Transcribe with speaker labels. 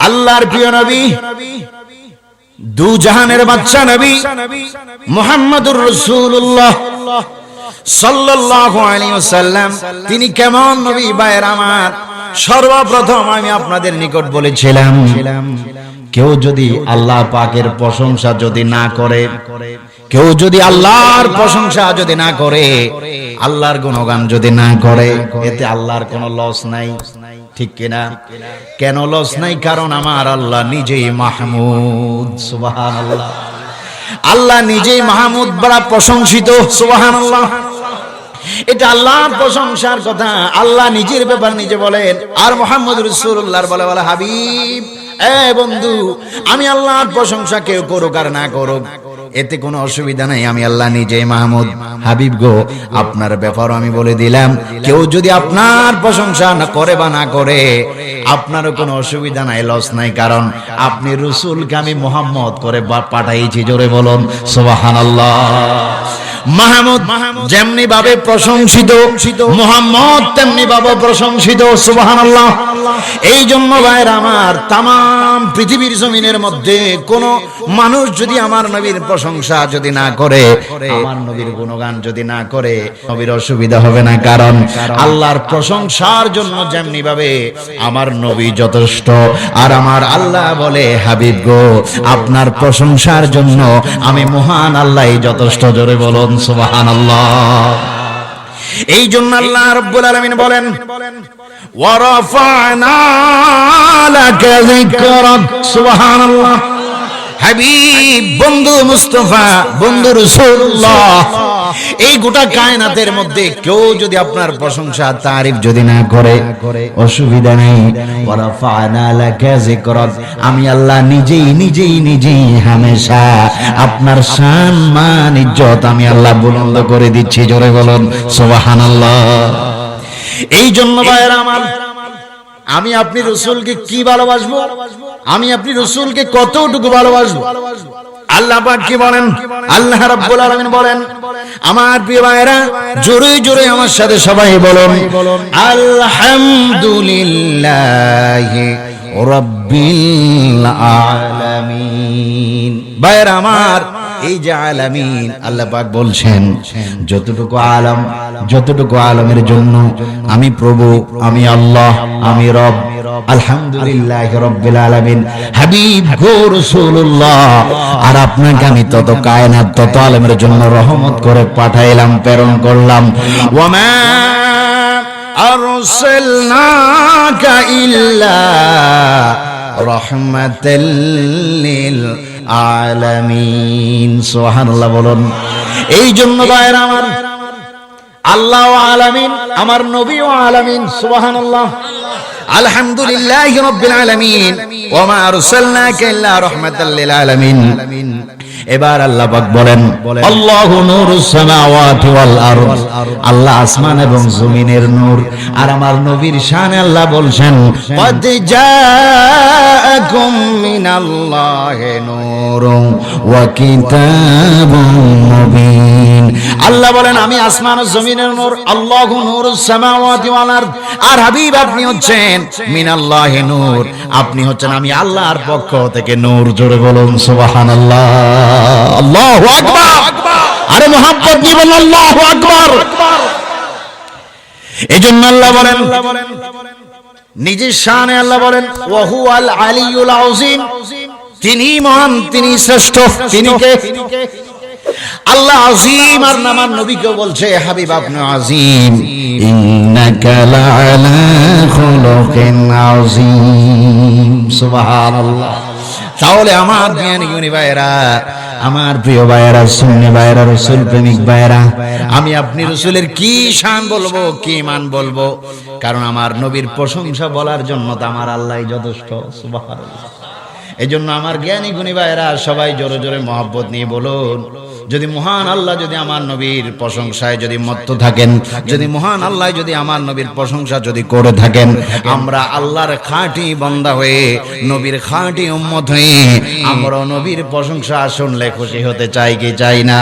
Speaker 1: আল্লাহর প্রিয় নবী, দু জাহানের বাচ্চা নবী, মোহাম্মদুর রসুল্লাহ তিনি কেমন নবী বায়ের আমার? সর্বপ্রথম আমি আপনাদের নিকট বলেছিলাম, কেউ যদি আল্লাহ পাকের প্রশংসা যদি না করে কেউ যদি আল্লাহর প্রশংসা যদি না করে, আল্লাহর গুণগান যদি না করে, এতে আল্লাহর কোনো লস নাই। ঠিক কিনা? কেন লস নাই? কারণ আমার আল্লাহ নিজেই মাহমুদ সুবাহান আল্লাহ আল্লাহ নিজেই মাহমুদ বড়া প্রশংসিত সুবাহান আল্লাহ এটা আল্লাহর প্রশংসার কথা। আল্লাহ নিজের ব্যাপার নিজে বলেন। আর মোহাম্মদ রসুল্লাহর বলে বলে, হাবিব, এ বন্ধু, আমি আল্লাহর প্রশংসা কেউ করুক আর না করুক। এতে কোনো অসুবিধা নাই। আমি আল্লাহ নিজে মাহমুদ, হাবিব গো। আপনার ব্যাপারও আমি বলে দিলাম। কেউ যদি আপনার প্রশংসা না করে বা না করে, আপনারও কোনো অসুবিধা নাই, লস নাই। কারণ আপনি রসুলকে আমি মোহাম্মদ করে পাঠাইছি। জোরে বলুন সোবাহান মাহমুদ যেমনি ভাবে প্রশংসিত মোহাম্মদ তেমনি ভাবে প্রশংসিত সুবাহান এই জন্য ভাইয়ের আমার তাম পৃথিবীর জমিনের মধ্যে কোন মানুষ যদি আমার নবীর প্রশংসা যদি না করে আমার নবীর গুণগান যদি না করে নবীর অসুবিধা হবে না। কারণ আল্লাহর প্রশংসার জন্য যেমনি ভাবে আমার নবী যথেষ্ট। আর আমার আল্লাহ বলে হাবিব গো আপনার প্রশংসার জন্য আমি মহান আল্লাহ যথেষ্ট। জোরে বলুন আল্লাহ এই জন্য আল্লাহ রব্বুল আলামিন বলেন ওয়ারফানা লাকা যিকরাক সুবহানাল্লাহ। বন্ধু মুস্তফা, বন্ধু রাসূলুল্লাহ। এই গোটা কায়নাতের মধ্যে কেউ যদি আপনার প্রশংসা, তারিফ যদি না করে, অসুবিধা নেই। আমি আল্লাহ নিজেই নিজেই নিজেই হামেশা আপনার শান, মান, ইজ্জত আমি আল্লাহ বুলন্দ করে দিচ্ছি। জোরে বলুন, সুবহানাল্লাহ। এই জন্য ভাইয়েরা আমার আমি আপনি রসুলকে কি ভালোবাসবো? আমি আপনি রসুলকে কতটুকু ভালোবাসবো? আল্লাহ কি বলেন? আল্লাহ রাব্বুল আলামিন বলেন, আমার প্রিয় ভাইরা জোরে জোরে আমার সাথে সবাই বলুন, আলহামদুলিল্লাহ রাব্বিল আলামিন। ভাইরা আমার এই যে আলামিন, আল্লাহ পাক বলছেন, যতটুকু আলম, যতটুকু আলমের জন্য আমি প্রভু, আমি আল্লাহ, আমি রব, আলহামদুলিল্লাহ রব্বিল আলামিন, হাবিব গো রাসূলুল্লাহ, আর আপনাকে আমি তত কায়নাত, তত আলমের জন্য রহমত করে পাঠাইলাম, প্রেরণ করলাম। ওয়ামা আরসালনাকা ইল্লা রহমাতাল লিল আলামিন, সুবহানাল্লাহ বলুন। এই জন্য ভাইয়ের আমার আল্লাহ আলামিন, আমার নবী ও আলামিন, সুবহানাল্লাহ। আলহামদুলিল্লাহ রাব্বিল আলামিন, ওয়া মা আরসালনাকা ইল্লা রাহমাতাল লিল আলামিন। এবার আল্লাহ পাক বলেন, আল্লাহু নূরুস সামাওয়াতি ওয়াল আরদ। আল্লাহ আসমান এবং জমিনের নূর। আর আমার নবীর শানে আল্লাহ বলছেন, কদ জাআকুম মিনাল্লাহি নূরুন ওয়া কিতাবুম মুবিন। আল্লাহ বলেন, আমি আসমান ও জমিনের নূর, আল্লাহু নূরুস সামাওয়াতি ওয়াল আরদ। আর হাবিব, আপনি হচ্ছেন মিনাল্লাহি নূর। আপনি হচ্ছেন, আমি আল্লাহর পক্ষ থেকে নূর জোরে বলুন, সুবহানাল্লাহ। আল্লাহু আকবার। আরে মোহাম্মদ নিয়ে বলুন আল্লাহু আকবার। এজন্য আল্লাহ বলেন নিজের শানে আল্লাহ বলেন, ওয়াহু আল আলিউল আযীম। তিনি মহান, তিনি শ্রেষ্ঠ, তিনি কে? আল্লাহ আজিম আর নামার নবীকে বলছে হাবিব, আপনি আজিম তাহলে আমার জ্ঞানী ভাইয়েরা আমার প্রিয় ভাইয়েরা, সুন্নি ভাইয়েরা, রসুল প্রেমিক ভাইয়েরা, আমি আপনি রসুলের কি শান বলব, কি মান বলব? কারণ আমার নবীর প্রশংসা বলার জন্য তো আমার আল্লাহ যথেষ্ট এই জন্য আমার জ্ঞানী গুণী ভাইয়েরা, সবাই জোরে জোরে মহব্বত নিয়ে বলুন। যদি মহান আল্লাহ যদি আমার নবীর প্রশংসায় যদি মত্ত থাকেন, যদি মহান আল্লাহ যদি আমার নবীর প্রশংসা যদি করে থাকেন, আমরা আল্লাহর খাঁটি বন্দা হয়ে, নবীর খাঁটি উম্মত হয়ে আমরা নবীর প্রশংসা শুনলে খুশি হতে চাই কি চাই না?